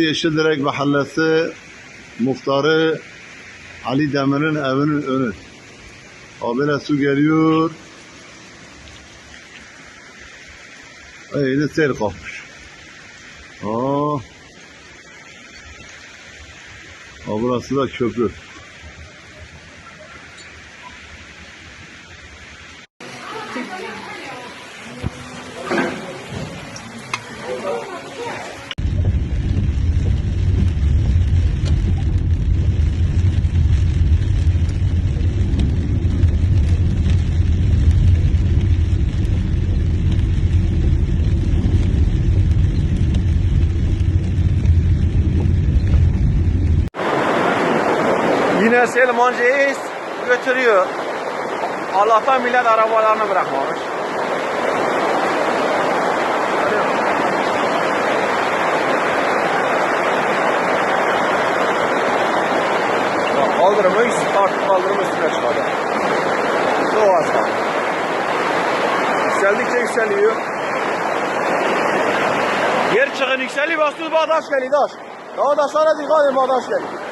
Yeşildirek Mahallesi muhtarı Ali Demir'in evinin önü. Habire su geliyor. İyi sel kapmış. Aa. Aa, burası da köprü. Yine Selmancı'yı götürüyor. Allah'tan millet arabalarını bırakmamış. Kaldırımı artık kaldırımın üstüne çıkardı. Çok az. Yükseldikçe yükseliyor. Yer çıkın yükseliyor. Bastı bağdaş geliyor. Daş. Daha da sonra dikkat edin bağdaş geliyor.